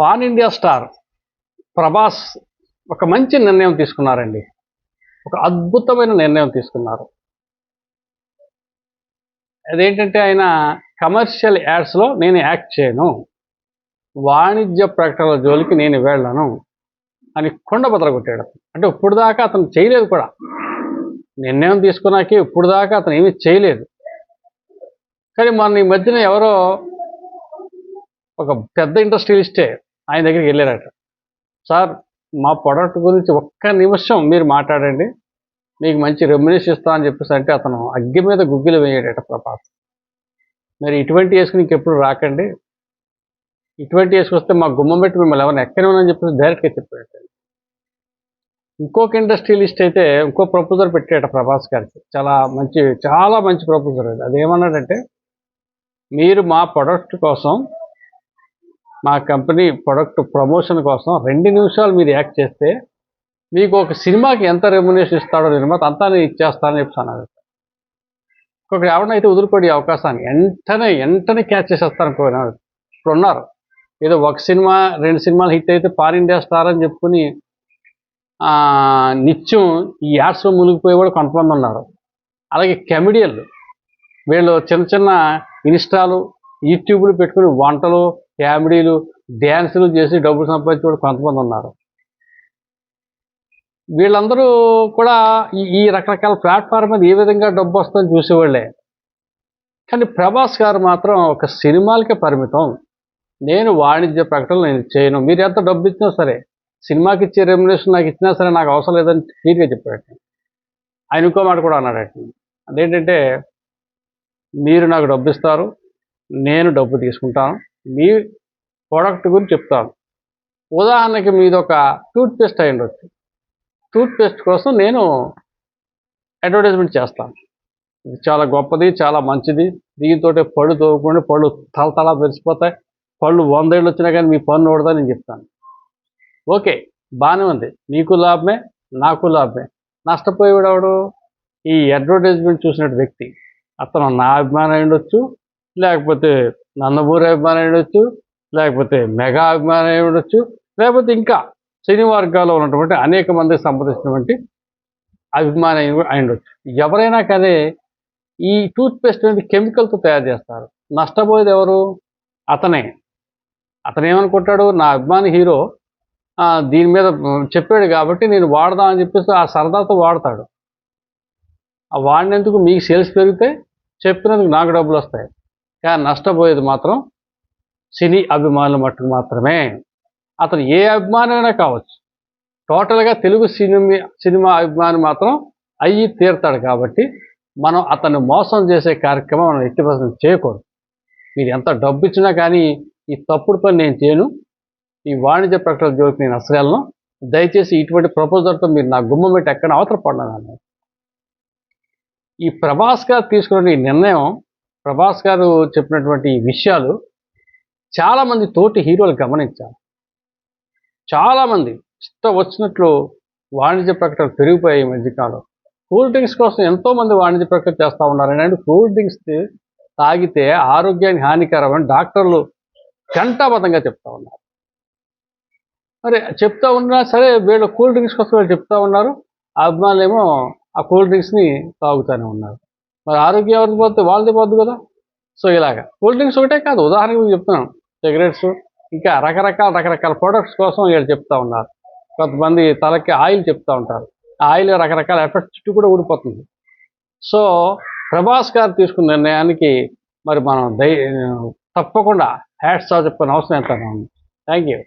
Pan India star Prabhas ఒక మంచి నిర్ణయం తీసుకున్నారండి. ఒక అద్భుతమైన నిర్ణయం తీసుకున్నారు. అదేంటంటే ఆయన కమర్షియల్ యాడ్స్లో నేను యాక్ట్ చేయను. వాణిజ్య ప్రకటనల జోలికి నేను వెళ్ళను అని కొండ బదలగొట్టాడు అంటే ఇప్పుడు దాకా అతను చేయలేదు కూడా. నిర్ణయం తీసుకున్నాకే ఇప్పుడు దాకా అతను ఏమీ చేయలేదు. కానీ మొన్న ఈ మధ్యన ఎవరో ఒక పెద్ద ఇండస్ట్రియలిస్టే ఆయన దగ్గరికి వెళ్ళారట. సార్ మా ప్రొడక్ట్ గురించి ఒక్క నిమిషం మీరు మాట్లాడండి. మీకు మంచి రెమ్యునేషన్ ఇస్తా అని చెప్పేసి అంటే అతను అగ్గి మీద గుగ్గిలు వేయడట ప్రభాస్. మరి ఇటువంటి వేసుకుని ఇంకెప్పుడు రాకండి. ఇటువంటి వేసుకొస్తే మా గుమ్మం పెట్టి మిమ్మల్ని ఎవరిని ఉన్నా చెప్పేసి డైరెక్ట్గా చెప్పాడు ఇంకొక ఇండస్ట్రియలిస్ట్ అయితే ఇంకో ప్రపోజల్ పెట్టాట ప్రభాస్ గారికి. చాలా మంచి చాలా మంచి ప్రపోజల్ అది. అదేమన్నాడంటే మీరు మా ప్రొడక్ట్ కోసం మా కంపెనీ ప్రొడక్ట్ ప్రమోషన్ కోసం రెండు నిమిషాలు మీరు యాక్ట్ చేస్తే మీకు ఒక సినిమాకి ఎంత రెమ్యునేషన్ ఇస్తాడో నిర్మాత అంతా నేను ఇచ్చేస్తానని చెప్పి అన్నారు ఒక ఎవరినైతే వదిలిపడే అవకాశాన్ని వెంటనే వెంటనే క్యాచ్ చేసేస్తాను పోయినారు ఇప్పుడు ఉన్నారు. ఏదో ఒక సినిమా రెండు సినిమాలు హిట్ అయితే పాన్ ఇండియా స్టార్ అని చెప్పుకుని నిత్యం ఈ యాడ్స్లో మునిగిపోయేవాడు కొంతమంది ఉన్నారు. అలాగే కెమిడియన్లు వీళ్ళు చిన్న చిన్న ఇన్స్టాలు యూట్యూబ్లు పెట్టుకుని వంటలు కామెడీలు డ్యాన్సులు చేసి డబ్బులు సంపాదించి కొంతమంది ఉన్నారు. వీళ్ళందరూ కూడా ఈ ఈ రకరకాల ప్లాట్ఫామ్ మీద ఏ విధంగా డబ్బు వస్తుందని చూసేవాళ్ళే. కానీ ప్రభాస్ గారు మాత్రం ఒక సినిమాలకే పరిమితం. నేను వాణిజ్య ప్రకటనలు నేను చేయను. మీరు ఎంత డబ్బు ఇచ్చినా సరే సినిమాకి ఇచ్చే రెమ్యునేషన్ నాకు ఇచ్చినా సరే నాకు అవసరం లేదని క్లియర్గా చెప్పాడు. ఆయన ఇంకో మాట కూడా అన్నాడు అదేంటంటే మీరు నాకు డబ్బు ఇస్తారు నేను డబ్బు తీసుకుంటాను. మీ ప్రోడక్ట్ గురించి చెప్తాను. ఉదాహరణకి మీది ఒక టూత్పేస్ట్ అయి ఉండొచ్చు టూత్పేస్ట్ కోసం నేను అడ్వర్టైజ్మెంట్ చేస్తాను. ఇది చాలా గొప్పది చాలా మంచిది. దీంతో పళ్ళు తోగుకుంటే పళ్ళు తలతలా మెరిసిపోతాయి. పళ్ళు వందేళ్ళు వచ్చినా కానీ మీ పన్ను ఊడదని నేను చెప్తాను. ఓకే బాగానే ఉంది. నీకు లాభమే నాకు లాభమే. నష్టపోయేవాడు ఈ అడ్వర్టైజ్మెంట్ చూసినట్టు వ్యక్తి. అతను నా అభిమానం అయి ఉండొచ్చు లేకపోతే నందమూరి అభిమానం అయి ఉండొచ్చు లేకపోతే మెగా అభిమానం అయి ఉండొచ్చు లేకపోతే ఇంకా సినీ వర్గాల్లో ఉన్నటువంటి అనేక మందికి సంబంధించినటువంటి అభిమానం అయి అయి ఉండొచ్చు. ఎవరైనా కానీ ఈ టూత్ పేస్ట్ అనేది కెమికల్తో తయారు చేస్తారు. నష్టపోయేది ఎవరు? అతనే. అతను ఏమనుకుంటాడు నా అభిమాని హీరో దీని మీద చెప్పాడు కాబట్టి నేను వాడదామని చెప్పేసి ఆ సరదాతో వాడతాడు. ఆ వాడినందుకు మీకు సేల్స్ పెరిగితే చెప్పినందుకు నాకు డబ్బులు వస్తాయి. కానీ నష్టపోయేది మాత్రం సినీ అభిమానులు మట్టుకు మాత్రమే. అతను ఏ అభిమానమైనా కావచ్చు. టోటల్గా తెలుగు సినిమా సినిమా అభిమాని మాత్రం అయ్యి తీరుతాడు కాబట్టి మనం అతన్ని మోసం చేసే కార్యక్రమం మనం ఎట్టి పరిస్థితుల్లో చేయకూడదు. మీరు ఎంత డబ్బు ఇచ్చినా కానీ ఈ తప్పుడు పని నేను చేయను. ఈ వాణిజ్య ప్రకటన జోలికి నేను అసగలను దయచేసి ఇటువంటి ప్రపోజల్తో మీరు నా గుమ్మం పెట్టి ఎక్కడ అవతల పడినాను ఈ ప్రభాస్ గారు తీసుకున్న ఈ నిర్ణయం ప్రభాస్ గారు చెప్పినటువంటి విషయాలు చాలామంది తోటి హీరోలు గమనించారు చాలామంది చిత్త వచ్చినట్లు వాణిజ్య ప్రకటనలు పెరిగిపోయాయి ఈ మధ్యకాలం. కూల్ డ్రింక్స్ కోసం ఎంతోమంది వాణిజ్య ప్రకటన చేస్తూ ఉన్నారు. అంటే కూల్ డ్రింక్స్ తాగితే ఆరోగ్యానికి హానికరమని డాక్టర్లు గంటాబద్ధంగా చెప్తా ఉన్నారు. మరి చెప్తా ఉన్నా సరే వీళ్ళు కూల్ డ్రింక్స్ కోసం వీళ్ళు చెప్తా ఉన్నారు. అభిమానులు ఏమో ఆ కూల్ డ్రింక్స్ని తాగుతూనే ఉన్నారు. మరి ఆరోగ్యం ఎవరికి పోతే వాళ్ళది పోద్దు కదా. సో ఇలాగ. కూల్ డ్రింక్స్ ఒకటే కాదు ఉదాహరణకు మీకు చెప్తున్నాను. సిగరెట్స్ ఇంకా రకరకాల రకరకాల ప్రొడక్ట్స్ కోసం వీళ్ళు చెప్తా ఉన్నారు. కొంతమంది తలకి ఆయిల్ చెప్తా ఉంటారు. ఆ ఆయిల్ రకరకాల ఎఫెక్ట్స్ చుట్టూ కూడా ఊడిపోతుంది. సో ప్రభాస్ గారు తీసుకున్న నిర్ణయానికి మరి మనం దై తప్పకుండా హ్యాట్స్ ఆఫ్ చెప్పిన అవసరం ఎంత థ్యాంక్ యూ